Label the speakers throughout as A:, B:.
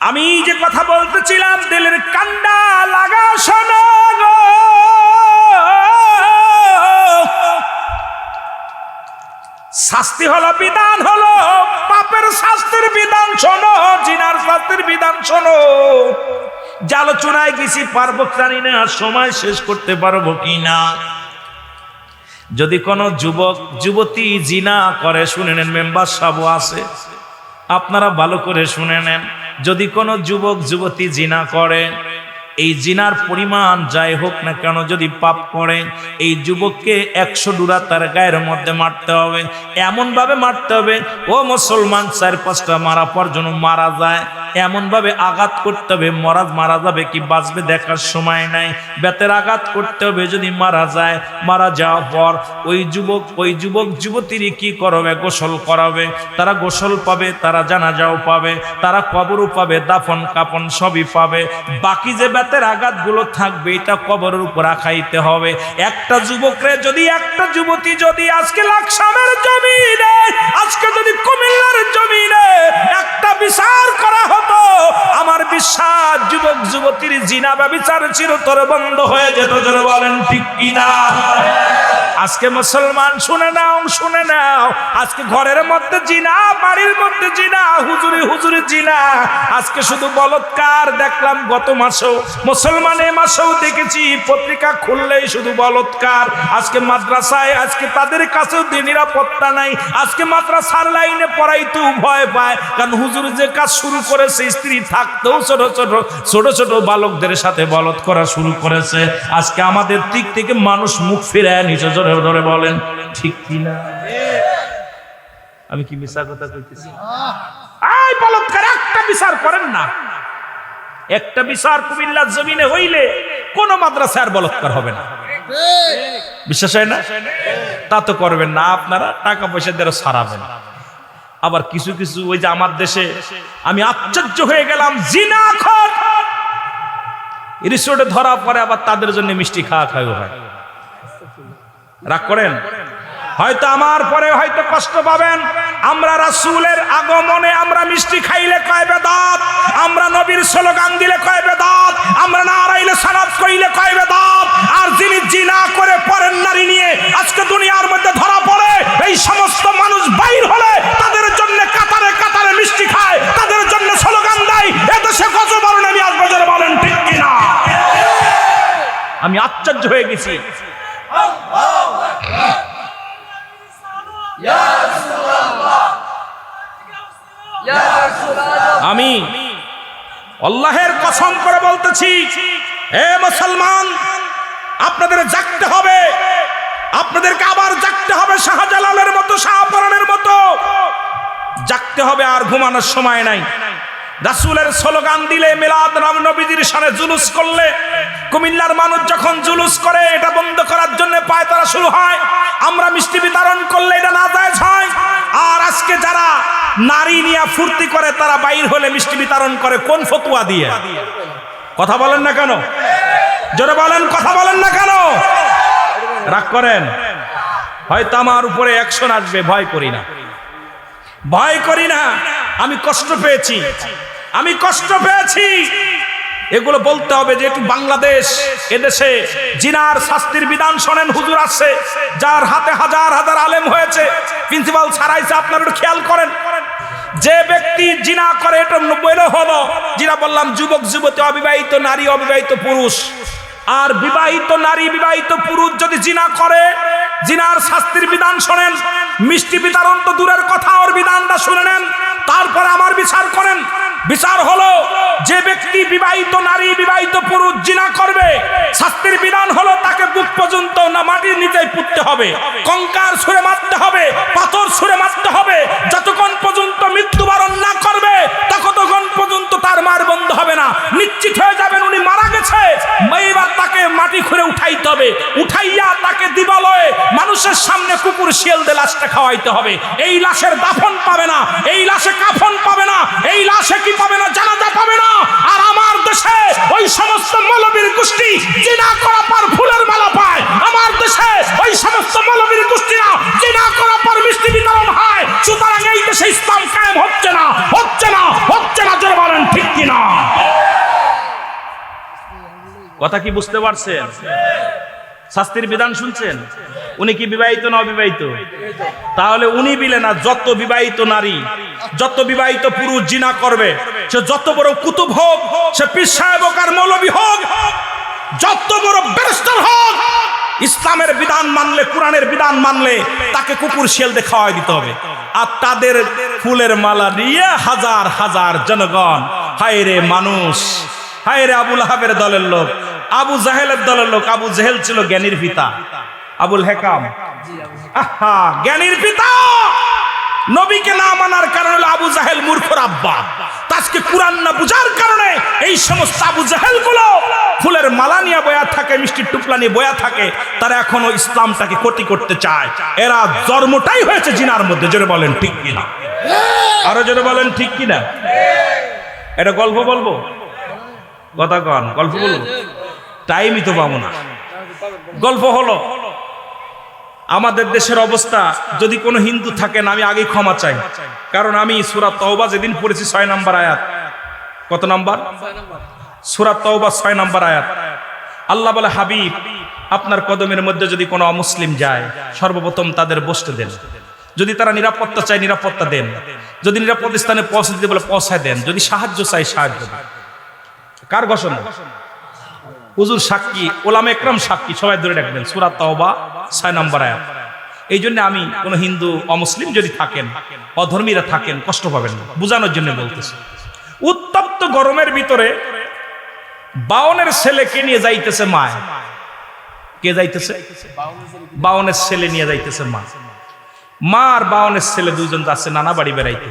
A: আমি যে কথা বলতেছিলাম, দিলের কান্ডা লাগা শোনো শাস্তি হলো বিধান হলো, পাপের শাস্তির বিধান শোনো, জিনার শাস্তির বিধান শোনো। জালোচনায় গেছি, পারব জানি না, সময় শেষ করতে পারব কি না যদি কোনো যুবক, যুবতী জিনা করে, শুনে নেন, মেম্বার সবও আছে। আপনারা ভালো করে শুনে নেন। যদি কোনো যুবক, যুবতী জিনা করে, এই জিনার পরিমাণ যাই হোক না কেন যদি পাপ করে, এই যুবককে একশো ডুরা তার গায়ের মধ্যে মারতে হবে। এমনভাবে মারতে হবে, ও মুসলমান চার পাঁচটা মারা পর যেন মারা যায়। এমন ভাবে আঘাত করতে হবে মরাজ মারা যাবে কি বাঁচবে দেখার সময় নাই। বেতের আঘাত করতে হবে যদি মারা যায়, মারা যাওয়ার পর ওই যুবক ওই যুবক যুবতীর কি করবে, গোসল করাবে? তারা গোসল পাবে, তারা জানাজাও পাবে, তারা কবরও পাবে, দাফন কাপন সবই পাবে। বাকি যে বেতের আঘাতগুলো থাকবে, এটা কবরের উপর রাখাইতে হবে। একটা যুবকরে যদি, একটা যুবতী যদি আজকে লাকসামের জমিনে, আজকে যদি কুমিল্লার জমিনে একটা বিচার করা হতো আমার বিশ্বাস যুবক যুবতীর জিনা ব্যবচার বিচার চিরতর বন্ধ হয়ে যেত যেন বলেন ঠিক কিনা? আজকে মুসলমান, শুনে নাও শুনে নাও। আজকে ঘরের মধ্যে জিনা, বাড়ির মধ্যে জিনা, হুজুরি হুজুরি জিনা। আজকে শুধু বলৎকার দেখলাম গত মাসেও, মুসলমান এ মাসেও দেখেছি, পত্রিকা খুললেই শুধু বলৎকার। আজকে মাদ্রাসায়, আজকে তাদের কাছেও নিরাপত্তা নাই। আজকে মাদ্রাসার লাইনে পড়াইতেও ভয় পায়। কারণ হুজুর যে কাজ শুরু করেছে, স্ত্রী থাকতেও ছোট ছোট ছোট ছোট বালকদের সাথে বলৎ করা শুরু করেছে। আজকে আমাদের দিক থেকে মানুষ মুখ ফিরায় নিজের জোরে ধরে বলেন, ঠিক কিনা? আমি কি মিশা কথা কইতেছি? আই বলৎকার একটা বিচার করেন না। একটা বিচার কুমিল্লার জমিনে হইলে কোন মাদ্রাসায় আর বলৎকার হবে না। বিশ্বাস হয় না? তা তো করবেন না, আপনারা টাকা পয়সা দ্বারা সারাবেন। আবার কিছু কিছু ওই যে আমার দেশে আমি আশ্চর্য হয়ে গেলাম, জিনা খর। রিসোর্টে ধরা পরে আবার তাদের জন্য মিষ্টি খাওয়া খাওয়া হয়। রাগ করেন? হয়তো আমার পরে হয়তো কষ্ট পাবেন। আমরা রাসূলের আগমনে আমরা মিষ্টি খাইলে কয় বেদাত? আমরা নবীর স্লোগান দিলে কয় বেদাত? আমরা না আড়াইলে সালাত কইলে কয় বেদাত? আর যিনি জিনা করে পরেন নারী নিয়ে আজকে দুনিয়ার মধ্যে ধরা পড়ে, এই সমস্ত মানুষ বাইর হলে তাদের জন্য কাতারে কাতারে মিষ্টি খায়, তাদের জন্য স্লোগান দেয়। এদেশে কত বড় নবী আসবে যারা বলেন ঠিক কিনা? আমি আশ্চর্য হয়ে গেছি। আমি আল্লাহের কসম করে বলতেছি, হে মুসলমান, আপনাদের জাগতে হবে। আপনাদেরকে আবার জাগতে হবে শাহজালালের মতো, শাহপরানের মতো। জাগতে হবে আর ঘুমানোর সময় নাই। রাসূলের স্লোগান দিলে মিলাদ রাম নবীজির সামনে জুলুস করলে, কুমিল্লার মানুষ যখন জুলুস করে, এটা বন্ধ করার জন্য পায়তারা শুরু হয়। আমরা মিষ্টি বিতরণ করলে এটা না যায় হয়। আর আজকে যারা নারী নিয়ে ফুর্তি করে, তারা বাইর হলে মিষ্টি বিতরণ করে, কোন ফতুয়া দিয়ে? কথা বলেন না কেন? জোরে বলেন, কথা বলেন না কেন? রাগ করেন? হয়তো আমার উপরে অ্যাকশন আসবে, ভয় করি না। ভয় করি না, আমি কষ্ট পেয়েছি। আমি কষ্ট পেয়েছি। এগুলো বলতে হবে যে একটু বাংলাদেশ, এদেশে জিনার শাস্তির বিধান শোনেন হুজুর আছে যার হাতে হাজার হাজার আলেম হয়েছে। প্রিন্সিপাল ছাড়াইছে আপনারা একটু খেয়াল করেন। যে ব্যক্তি জিনা করে, এটা বলে হলো। জিনা বললাম, যুবক, যুবতী, অবিবাহিত নারী, অবিবাহিত পুরুষ। আর বিবাহিত নারী, বিবাহিত পুরুষ যদি জিনা করে, জিনার শাস্তির বিধান শোনেন, মিষ্টি বিতরণ তো দূরের কথা ওর বিধানটা শুনে নেন। তারপরে আমার বিচার করেন। বিচার হলো, যে ব্যক্তি বিবাহিত নারী, বিবাহিত পুরুষ জিনা করবে, শাস্তির বিধান হলো তাকে বুক পর্যন্ত না মাটির নিচে পুঁততে হবে। কঙ্কার ছুঁড়ে মারতে হবে, পাথর ছুঁড়ে মারতে হবে। যতক্ষণ পর্যন্ত মৃত্যুবরণ না করবে, ততক্ষণ পর্যন্ত তার মার বন্ধ হবে না। নিশ্চিত হয়ে যাবেন উনি মারা গেছে এইবার তাকে মাটি খুঁড়ে উঠাইতে হবে। উঠাইয়া তাকে দিবালয়ে মানুষের সামনে কুকুর শিয়াল দিয়ে লাশটা খাওয়াইতে হবে। এই লাশের দাফন পাবে না, এই লাশে কাফন পাবে না, এই লাশে কি পাবে না জানাজা পাবে না। আর আমার দেশে ওই সমস্ত মৌলবীর গোষ্ঠী জিনা করা পার ফুলের মালা পায়। আমার দেশে কথা কি বুঝতে পারছেন? শাস্তির বিধান শুনছেন? উনি কি বিবাহিত না অবিবাহিত? তাহলে উনি বিলে না যত বিবাহিত নারী, যত বিবাহিত পুরুষ জিনা করবে, সে যত বড় কুতুব হোক, সে পীর সাহেব হোক আর মৌলবী হোক, যত বড় ব্যারিস্টার হোক, ইসলামের বিধান মানলে, কোরআনের বিধান মানলে তাকে কুকুর শিয়াল খাওয়াই দিতে হবে। আর তাদের ফুলের মালা নিয়ে হাজার হাজার জনগণ হায় রে মানুষ হায় রে আবুল হাবের দলের লোক আবু জাহেলের দলের লোক, আবু জাহেল ছিল জ্ঞানীর পিতা। আবুল হেকাম। আহা, জ্ঞানীর পিতা! নবীকে না মানার কারণে হলো আবু জাহেল মূর্খর আব্বা। তা আজকে কোরআন না বুঝার কারণে এই সমস্ত আবু জাহেলগুলো ফুলের মালা নিয়ে বয়া থাকে, মিষ্টির টুকলা নিয়ে বয়া থাকে। তারা এখনও ইসলামটাকে ক্ষতি করতে চায়। এরা জন্মটাই হয়েছে জিনার মধ্যে, জোরে বলেন ঠিক কিনা? আরও জোরে বলেন ঠিক কিনা? এটা গল্প বলব? কথা কন, গল্প বলব? টাইমই তো পাবো না। গল্প হলো, আমাদের দেশের অবস্থা যদি কোনো হিন্দু থাকেন আমি আগে ক্ষমা চাই। কারণ আমি সুরাত তওবা যেদিন পড়েছি, ছয় নাম্বার আয়াত। কত নাম্বার? সুরাত তওবা ছয় নাম্বার আয়াত। আল্লাহ বলে, হাবিব, আপনার কদমের মধ্যে যদি কোনো অমুসলিম যায়, সর্বপ্রথম তাদের বসতে দেন। যদি তারা নিরাপত্তা চায়, নিরাপত্তা দেন। যদি নিরাপদ স্থানে পৌঁছে দিতে বলে পৌঁছায় দেন। যদি সাহায্য চায়, সাহায্য কার ঘোষণা? হুজুর সাক্ষী, ওলাম একরাম সাক্ষী, সবাই ধরে রাখবেন। সুরাত তওবা, ছয় নম্বর আয়াত। এই জন্য আমি কোন হিন্দু অমুসলিম যদি থাকেন, অধর্মীরা থাকেন, কষ্ট পাবেন না। বোঝানোর জন্য বলতেছি। উত্তপ্ত গরমের ভিতরে বাউনের ছেলেকে নিয়ে যাইতেছে মা কে যাইতেছে? বাউনের ছেলে নিয়ে যাইতেছে মা। মা আর বাউনের ছেলে দুজন যাচ্ছে, নানা বাড়ি বেড়াইতে।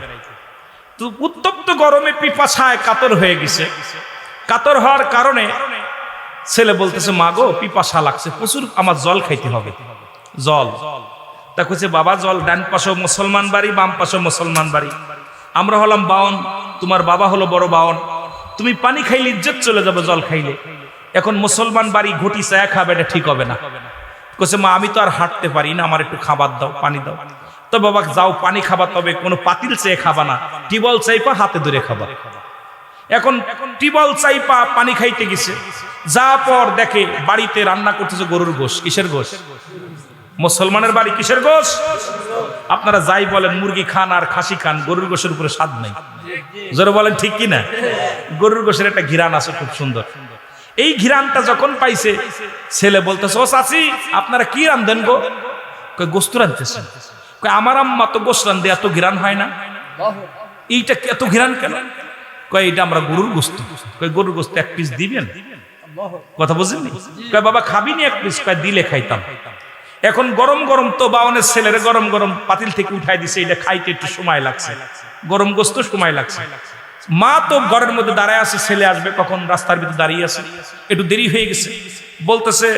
A: তো উত্তপ্ত গরমে পিপাসায় কাতর হয়ে গেছে। কাতর হওয়ার কারণে ছেলে বলতেছে, মা গো, পিপাসা লাগছে, প্রচুর আমার জল খাইতে হবে। জল। তা কইছে, বাবা, জল, ডান পাশে মুসলমান বাড়ি, বাম পাশে মুসলমান বাড়ি। আমরা হলাম বাউন, তোমার বাবা হলো বড় বাউন। তুমি পানি খাইলে ইজ্জত চলে যাবে জল খাইলে। এখন মুসলমান বাড়ি ঘটি চায়া খাবে এটা ঠিক হবে না। কইছে, মা, আমি তো আর হাঁটতে পারি না, আমার একটু খাবার দাও, পানি দাও। তো বাবা, যাও, পানি খাবার তবে কোনো পাতিল চেয়ে খাবা না। টিবল চাইপা, হাতে ধরে খাবা। এখন টিবল চাইপা পানি খাইতে গেছে। যা পর দেখে বাড়িতে রান্না করতেছে গরুর গোশ। কিসের গোশ? মুসলমানের বাড়ি কিসের গোশ? আপনারা যাই বলেন মুরগি খান আর খাসি খান, গরুর গোশের উপরে স্বাদ নাই। জোরে বলেন ঠিক কি না গরুর গোশের একটা ঘিরান আছে খুব সুন্দর। এই ঘিরানটা যখন পাইছে, ছেলে বলতেছে, ও চাচি, আপনারা কি রান্ধেন গো? গোস্ত রান্ধতেছেন কই আমার আম্মা তো গোস্ত রান্ধে এত ঘিরান হয় না? এইটা এত ঘিরান কেন? কয়, এটা আমরা গরুর গোস্ত। কয়, গরুর গোস্ত এক পিস দিবেন? কথা বুঝলেন কয়, বাবা খাবি নি এক পিস কয়, দিলে খাইতাম। এখন গরম গরম তো বাউনের ছেলের গরম গরম পাতিল থেকে উঠাই দিছে, এটা খাইতে একটু সময় লাগছে। গরম গোস্ত সময় লাগছে। মা তো ঘরের মধ্যে দাঁড়ায় আছে, ছেলে আসবে কখন, রাস্তার ভিতরে দাঁড়িয়ে আছে। একটু দেরি হয়ে গেছে। বলতেছে,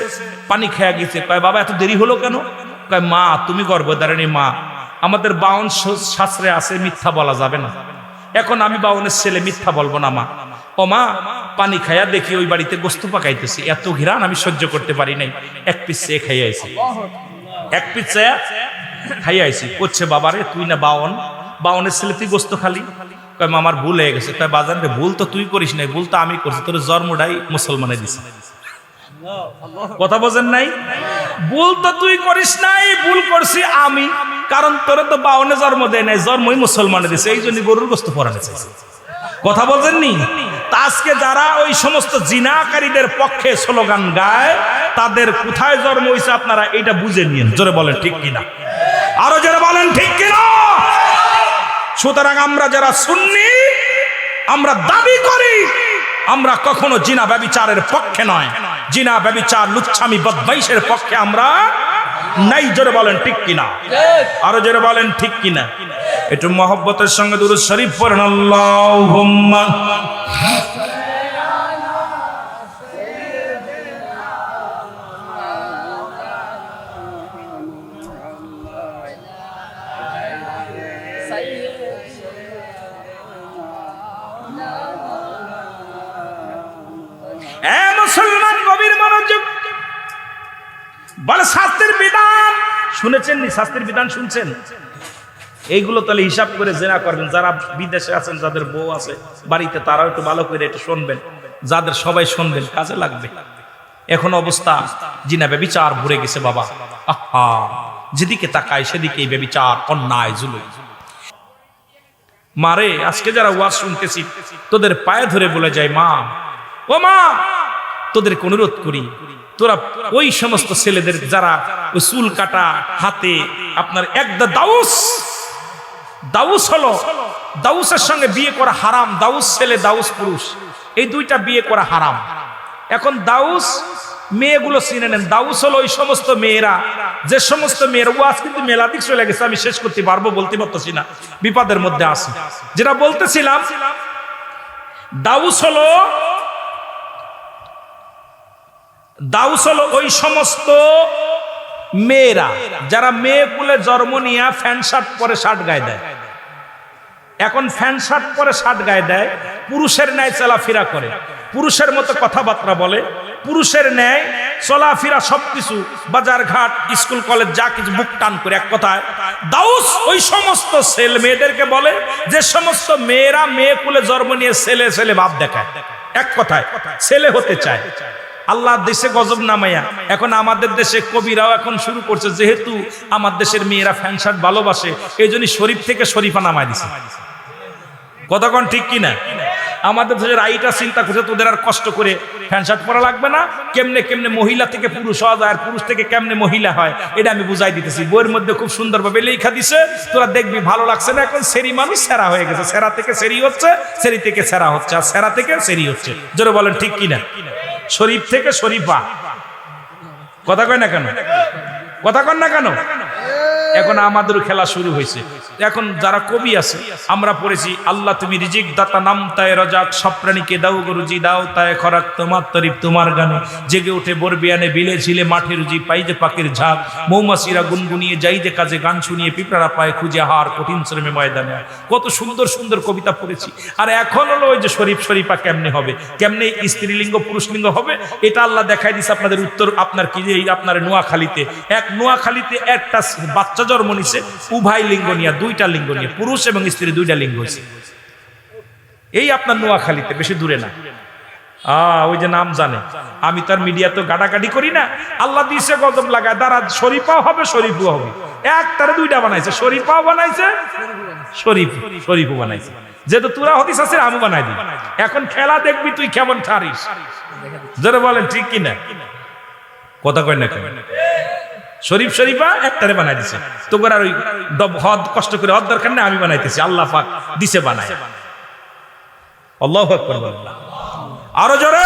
A: পানি খেয়া গেছে। কয়, বাবা, এত দেরি হলো কেন? কয়, মা, তুমি গর্ভধারিণী মা। আমাদের বাউন শাস্ত্রে আছে, মিথ্যা বলা যাবে না। এখন আমি বাউনের ছেলে মিথ্যা বলব না মা। ও মা পানি খাইয়া দেখি ওই বাড়িতে গোস্ত পাকাইতেছি। এত ঘিরান আমি সহ্য করতে পারি নাই। এক পিস চেয়ে খাইয়া আইছি। এক পিস চেয়ে খাইয়া আইছি। করছে বাবারে তুই না বাউন? বাউনের ছেলে তুই গোস্ত খালি? কয় মা, আমার ভুল হয়ে গেছে। কয় বাজার ভুল তো তুই করিস নাই। ভুল তো আমি করছি। তোর জন্মটাই মুসলমানে দিছি। কথা বোঝেন নাই? ভুল তো তুই করিস নাই, ভুল করছি আমি। কারণ তোরে তো বাউনে জন্ম দেয় নাই, জন্মই মুসলমানে দিছে, এই জন্য গরুর গোস্ত পরানো চাইছে। কথা বলছেননি আজকে যারা ওই সমস্ত জিনাকারীদের পক্ষে স্লোগান গায়, তাদের কোথায় জন্ম হয়েছে আপনারা এটা বুঝে নিন জোরে বলেন, ঠিক কিনা? আরও যারা বলেন, ঠিক কিনা? সুতরাং আমরা যারা শুননি আমরা দাবি করি, আমরা কখনো জিনা ব্যবিচারের পক্ষে নয়। জিনা, ব্যবিচার, লুচ্ছামি, বদমাইশের পক্ষে আমরা নাই, জোরে বলেন ঠিক কিনা? আরও জোরে বলেন ঠিক কিনা? একটু মহব্বতের সঙ্গে দুরুদ শরীফ পড়েন, আল্লাহুম্মা। এ মুসলমান! বলে, শাস্তির বিধান। শুনেছেন নি? শাস্তির বিধান শুনছেন? এইগুলো তাহলে হিসাব করে জেনা করবেন। যারা বিদেশে আছেন, যাদের বউ আছে বাড়িতে, তারাও একটু ভালো করে একটু শুনবেন। যাদের সবাই শুনবেন, কাজে লাগবে। এখন অবস্থা, জিনা বেবিচার ভরে গেছে বাবা। আহা! যেদিকে তাকায় সেদিকে বেবিচার, অন্যায়, জুলুম। মারে, আজকে যারা ওয়াজ শুনতেছি, তোদের পায়ে ধরে বলে যায়, মা, ও মা, তোদেরকে অনুরোধ করি তোরা ওই সমস্ত ছেলেদের যারা ওই চুল কাটা, হাতে আপনার একদা দাউস দাউস হলো, দাউসের সঙ্গে বিয়ে করা হারাম, দাউস ছেলে, দাউস পুরুষ। এই দুইটা বিয়ে করা হারাম। এখন দাউস, মেয়েগুলো চিনে নেন। দাউস হলো ওই সমস্ত মেয়েরা, যে সমস্ত মেয়েরা ওয়াজ কিন্তু মেলাদিক চলে গেছে, আমি শেষ করতে পারব বলতে পারতেছি না, বিপদের মধ্যে আছি। যেটা বলতেছিলাম, দাউস হলো দাউস হলো ওই সমস্ত মেয়েরা, যারা মেয়ে কুলে জন্ম নিয়ে ফ্যান শার্ট পরে শার্ট গায়ে দেয়। এখন ফ্যান শার্ট পরে শার্ট গায়ে দেয়, পুরুষের ন্যায় চলাফেরা করে। পুরুষের মতো কথাবার্তা বলে। পুরুষের ন্যায় চলাফেরা সবকিছু, বাজার ঘাট, স্কুল, কলেজ, যা কিছু বুক টান করে এক কথায়। দাউস ওই সমস্ত ছেলে মেয়েদেরকে বলে, যে সমস্ত মেয়েরা মেয়ে কুলে জন্ম নিয়ে ছেলে ছেলে ভাব দেখায়। এক কথায়, ছেলে হতে চায়। আল্লাহ দেশে গজব নামাইয়া, এখন আমাদের দেশে কবিরাও এখন শুরু করছে, যেহেতু আমার দেশের মেয়েরা ফ্যান শার্ট ভালোবাসে, এই জন্য শরীফ থেকে শরীফা নামাই দিছে। কতক্ষণ ঠিক কিনা? আমাদের দেশের আইটা চিন্তা করছে, তোদের আর কষ্ট করে ফ্যান শার্ট পরা লাগবে না, কেমনে কেমনে মহিলা থেকে পুরুষ হওয়া যায়, আর পুরুষ থেকে কেমনে মহিলা হয়, এটা আমি বুঝাই দিতেছি। বইয়ের মধ্যে খুব সুন্দরভাবে লেখা দিছে, তোরা দেখবি ভালো লাগছে না, এখন সেরি মানুষ সেরা হয়ে গেছে। সেরা থেকে সেরি হচ্ছে, সেরি থেকে সেরা হচ্ছে, আর সেরা থেকে সেরি হচ্ছে। জোরে বলেন, ঠিক কিনা? শরীফ থেকে শরীফা। কথা কয় না কেন? কথা কন না কেন? এখন আমাদের খেলা শুরু হয়েছে। এখন যারা কবি আছে, আমরা পড়েছি, আল্লাহ, তুমি রিজিক দাতা নাম তায় রজাক, সব প্রাণীকে দাও গরুজি দাও তায় খরাক, তোমার তরিফ তোমার গানে। জেগে উঠে বরবিয়ানে বিলে ঝিলে মাঠে রুজি, পাই যে পাখির ঝাঁক। মৌমাছিরা গুনগুনিয়ে যাই যে কাজে গান শুনিয়ে পিঁপড়ারা পায় খুঁজে হার কঠিন শ্রমে ময়দানে। কত সুন্দর সুন্দর কবিতা পড়েছি। আর এখন হলো ওই যে শরীফ শরীফা কেমনে হবে? কেমনে স্ত্রীলিঙ্গ, পুরুষলিঙ্গ হবে? এটা আল্লাহ দেখাই দিছে আপনাদের উত্তর, আপনার কি আপনার নোয়াখালীতে? এক নোয়াখালীতে একটা বাচ্চা জন্ম নিছে, উভয় লিঙ্গ নিয়ে, দুইটা লিঙ্গ নিয়ে, পুরুষ এবং স্ত্রী দুইটা লিঙ্গ হয়েছে এই আপনার নোয়াখালীতে, বেশি দূরে না। আহ ওই যে নাম জানে। আমি তার মিডিয়া তো গাডাগাডি করি না। আল্লাহ দিছে গজব লাগায় দ্বারা শরীফাও হবে, শরীফও হবে। একটারে দুইটা বানাইছে, শরীফাও বানাইছে, শরীফ, শরীফও বানাইছে। যেহেতু তুরা হতিস আছে আমি বানাই দিই। এখন খেলা দেখবি তুই কেমন ছাড়িস যারা বলেন, ঠিক কিনা? কথা কয় না কেন? শরীফ শরীফা একটারে বানাই দিছে। তোর আর ওই ডব হদ কষ্ট করে হদ দরকার নেই, আমি বানাইতেছি। আল্লাহ পাক দিছে বানায়। আল্লাহ। আরও জোরে।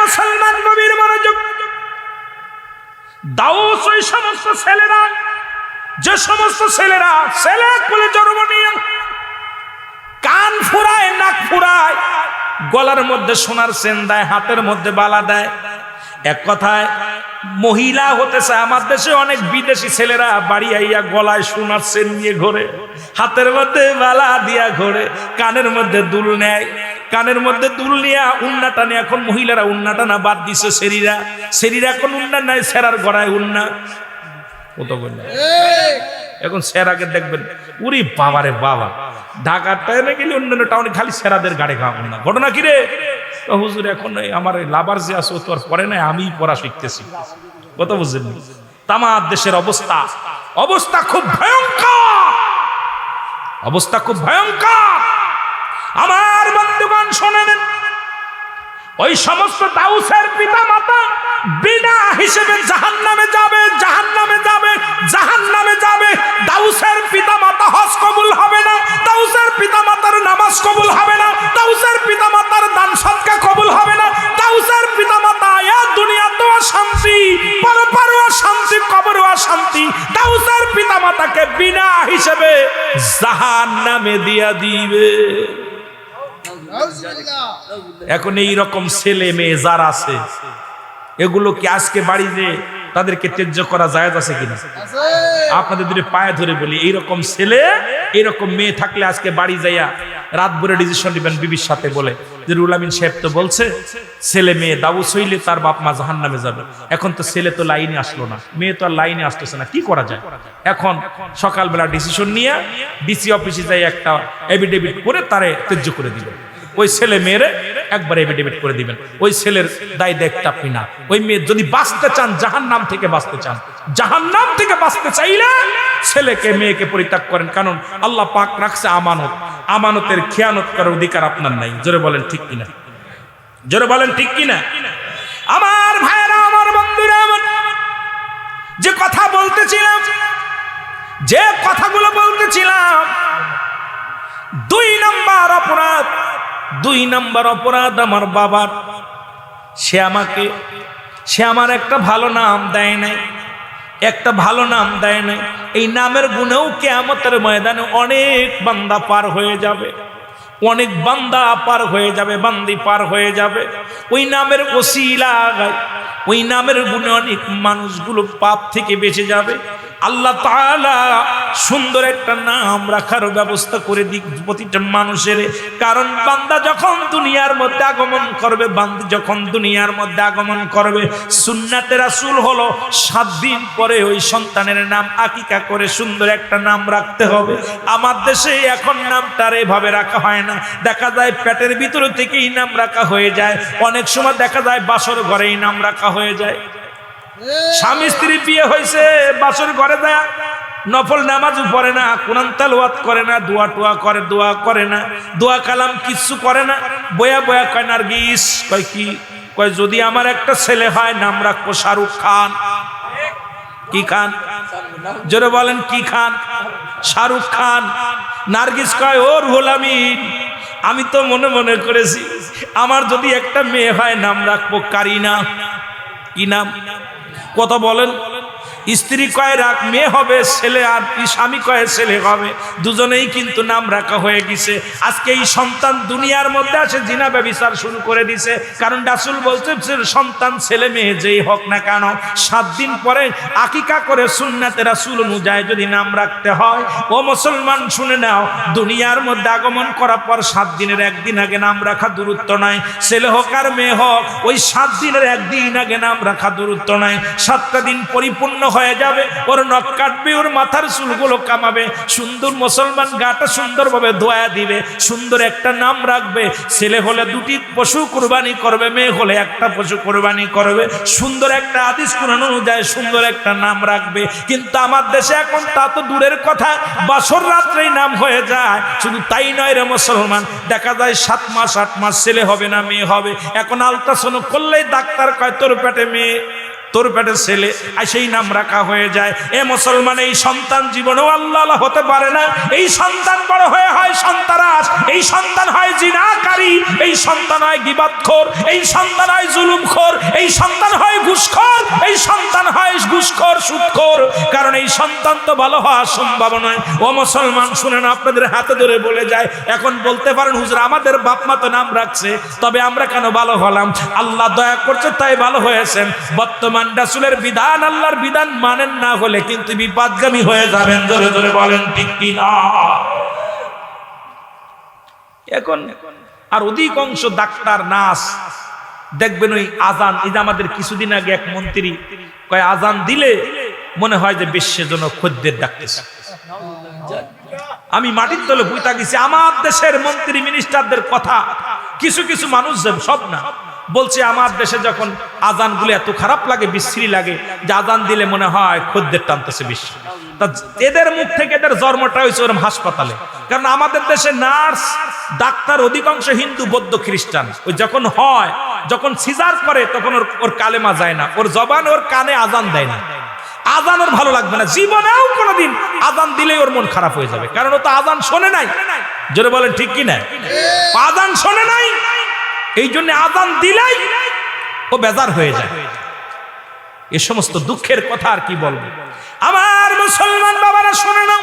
A: মুসলমান নবীর মনোযোগ। দাউস ওই সমস্ত ছেলেরা, যে সমস্ত ছেলেরা ছেলে বলে জন্ম নিয়ে কান ফুরায়, নাক ফুরায়, গলার মধ্যে সোনার সেন দেয়, হাতের মধ্যে বালা দেয় এক কথায়, মহিলা হতে চায়। আমার দেশে অনেক বিদেশি ছেলেরা বাড়ি আইয়া গলায় সোনার সেন নিয়ে ঘোরে। হাতের মধ্যে বালা দিয়া ঘোরে। কানের মধ্যে দুল নেয়। কানের মধ্যে দুল নিয়ে উন্না টানে এখন মহিলারা উন্না টানা বাদ দিছে সেরিরা। সেরিরা এখন উন্না নাই, সেরার গড়ায় উন্না। কত এখন সেরাকে দেখবেন। উরি বাবারে বাবা, ঢাকার টাইমে গেলে অন্যান্য টাউনে খালি সেরাদের গাড়ি খাওয়াবো না। ঘটনা কি রে? তো হুজুর, এখন আমার লাভার যে আছে, ও তো আর পরে নাই আমি পড়া শিখতেছি। কত বুঝলেন তামার দেশের অবস্থা অবস্থা খুব ভয়ঙ্কর। অবস্থা খুব ভয়ঙ্কর। আমার বন্ধুগণ, শোনেন। ওই সমস্ত দাউসের পিতা মাতা বিনা হিসেবে জাহান নামে যাবে জাহান নামে যাবে জাহান নামে যাবে। দাউসের পিতা মাতা হজ কবুল হবে না, দাউসের পিতা মাতার নামাজ কবুল হবে না, দাউসের পিতা মাতার দান সৎকা কবুল হবে না। দাউসের পিতা মাতা এ দুনিয়া তো শান্তি পরপারও শান্তি কবরও শান্তি দাউসের পিতা মাতাকে বিনা হিসেবে জাহান নামে দিয়া দিবে। এখন এই রকম ছেলে মেয়ে যারা আছে, এগুলো কি আজকে বাড়িতে তাদেরকে ত্যায্য করা যায় আছে কিনা? আপনাদের দুটো পায়ে ধরে বলি এইরকম ছেলে এরকম মেয়ে থাকলে আজকে বাড়ি যাইয়া রাত ভরে ডিসিশন নেবেন বিবির সাথে বলে। যে রুল সাহেব তো বলছে, ছেলে মেয়ে দাবুস হইলে তার বাপ মা জাহান নামে যাবে। এখন তো ছেলে তো লাইনে আসলো না, মেয়ে তো আর লাইনে আসতেছে না, কি করা যায়? এখন সকালবেলা ডিসিশন নিয়ে ডিসি অফিসে যাই একটা এভিডেভিট করে তারে তেজ্য করে ওই ছেলে মেয়েরে একবার এভিডেভিট করে দিবেন। ওই ছেলের দায় দেখতে আপনি না। ওই মেয়ে যদি বাঁচতে চান জাহান নাম থেকে বাঁচতে চান। জাহান নাম থেকে বাঁচতে চাইলে ছেলেকে, মেয়েকে পরিত্যাগ করেন। কারণ আল্লাহ পাক রাখছে আমানত। আমানতের খেয়ানত করার অধিকার আপনার নাই। জোরে বলেন ঠিক কিনা? জোরে বলেন ঠিক কিনা? আমার ভাইয়েরা, আমার বন্ধুরা যে কথা বলতেছিলাম, যে কথাগুলো বলতেছিলাম, দুই নাম্বার অপরাধ, দুই নাম্বার অপরাধ আমার বাবার। সে আমাকে, সে আমার একটা ভালো নাম দেয় নাই, একটা ভালো নাম দেয় নাই। এই নামের গুণেও কেয়ামতের ময়দানে অনেক বান্দা পার হয়ে যাবে। অনেক বান্দা পার হয়ে যাবে, বান্দি পার হয়ে যাবে। ওই নামের ওসিলা ওই নামের গুণে অনেক মানুষগুলো পাপ থেকে বেঁচে যাবে। আল্লাহ সুন্দর একটা নাম রাখার ব্যবস্থা করে দিক প্রতিটা মানুষের। কারণ বান্দা যখন দুনিয়ার মধ্যে আগমন করবে, বান্দি যখন দুনিয়ার মধ্যে আগমন করবে সুন্নাতে রাসূল হলো সাত দিন পরে ওই সন্তানের নাম আকিকা করে সুন্দর একটা নাম রাখতে হবে। আমার দেশে এখন নামটার এভাবে রাখা হয় না। দেখা যায় পেটের ভিতর থেকেই নাম রাখা হয়ে যায়। অনেক সময় দেখা যায় বাসর ঘরেই নাম রাখা হয়ে যায়। স্বামী স্ত্রী বিয়ে হয়েছে, বাসর ঘরে দেয়া, নফল নামাজ পড়ে না, কোরআন তালওয়াত করে না, দোয়া টোয়া করে, দোয়া করে না, দোয়া কালাম কিচ্ছু করে না, বয়া বয়া কয়, নার্গিস, কয় কি, কয় যদি আমার একটা ছেলে হয়, নাম রাখব শাহরুখ খান। কি খান? জোরে বলেন, কি খান? শাহরুখ খান। নার্গিস কয়, ওর হোলামিন আমি তো মনে মনে করেছি, আমার যদি একটা মেয়ে হয়, নাম রাখব কারিনা। কি নাম? কত বলেন। স্ত্রী কয় রাখ মেয়ে হবে, ছেলে আর স্বামী কয়, ছেলে হবে। দুজনেই কিন্তু নাম রাখা হয়ে গেছে। আজকে এই সন্তান দুনিয়ার মধ্যে আসে জিনা ব্যবচার শুরু করে দিছে। কারণ রাসুল বলছে সন্তান, ছেলে, মেয়ে, যেই হোক না কেন, সাত দিন পরে আকিকা করে সুন্নাতে রাসুল অনুযায়ী যদি নাম রাখতে হয়, ও মুসলমান, শুনে নাও, দুনিয়ার মধ্যে আগমন করার পর সাত দিনের একদিন আগে নাম রাখা দূরত্ব নাই। ছেলে হোক আর মেয়ে হোক, ওই সাত দিনের একদিন আগে নাম রাখা দূরত্ব নাই। সাতটা দিন পরিপূর্ণ হয়ে যাবে। ওর নখ কাটবে, ওর মাথার চুলগুলো কামাবে। সুন্দর মুসলমান গাটা সুন্দরভাবে ধোয়া দিবে, সুন্দর একটা নাম রাখবে। ছেলে হলে দুটি পশু কোরবানি করবে, মেয়ে হলে একটা পশু কোরবানি করবে। সুন্দর একটা আদিস কোরআন অনুযায়ী সুন্দর একটা নাম রাখবে। কিন্তু আমার দেশে এখন তা তো দূরের কথা, বাসর রাত্রেই নাম হয়ে যায়। শুধু তাই নয় রে মুসলমান, দেখা যায় সাত মাস, আট মাস ছেলে হবে না, মেয়ে হবে। এখন আলট্রাসাউন্ড করলেই ডাক্তার কয়, তোর পেটে মেয়ে তোর পেটের ছেলে, আর সেই নাম রাখা হয়ে যায়। এ মুসলমান, এই সন্তান জীবনেও আল্লাহ হতে পারে না। এই সন্তান বড় হয়ে হয় সন্তানাস এই সন্তান হয় জিনাকারী। এই সন্তান হয় গিবাদখোর। এই সন্তান হয় জুলুমখোর। এই সন্তান হয় ঘুষখোর। এই সন্তান হয় ঘুষখোর, সুদখোর। কারণ এই সন্তান তো ভালো হওয়ার সম্ভব নয়। ও মুসলমান, শুনেন, আপনাদের হাতে ধরে বলে যায়। এখন বলতে পারেন, হুজুর, আমাদের বাপ মা তো নাম রাখছে, তবে আমরা কেন ভালো হলাম? আল্লাহ দয়া করছে, তাই ভালো হয়েছেন। বর্তমান রাসূলের বিধান আল্লাহর বিধান মানেন না হলে কিন্তু বিপদগামী হয়ে যাবেন, জোরে জোরে বলেন, ঠিক কি না এখন আর অধিকাংশ ডাক্তার, নার্স দেখবেন ওই আজান যে আমাদের কিছুদিন আগে এক মন্ত্রী কয়, আজান দিলে মনে হয় যে বিশ্বের জন্য খদ্দের ডাকতেছে। আমি মাটির তলে বুইতা গেছি, আমার দেশের মন্ত্রী মিনিস্টারদের কথা, কিছু কিছু মানুষ সব না। বলছে আমার দেশে যখন আজানগুলো এত খারাপ লাগে বিশ্রী লাগে যে আজান দিলে মনে হয় খদ্দের টানতেছে বিশ্ব তা এদের মুখ থেকে এদের জন্মটা হয়েছে ওরম হাসপাতালে। কারণ আমাদের দেশে নার্স ডাক্তার অধিকাংশ হিন্দু বৌদ্ধ খ্রিস্টান। ওই যখন হয় যখন সিজার করে তখন ওর ওর কালেমা যায় না। ওর জবান ওর কানে আজান দেয় না। আজান ওর ভালো লাগবে না। জীবনেও কোনোদিন আজান দিলেই ওর মন খারাপ হয়ে যাবে। কারণ ও তো আজান শোনে নাই। জোরে বলেন ঠিক কি না? আজান শোনে নাই। এই জন্য আজান দিলেই ও বেজার হয়ে যায়। এ সমস্ত দুঃখের কথা আর কি বলব? আমার মুসলমান বাবারা, শোনে না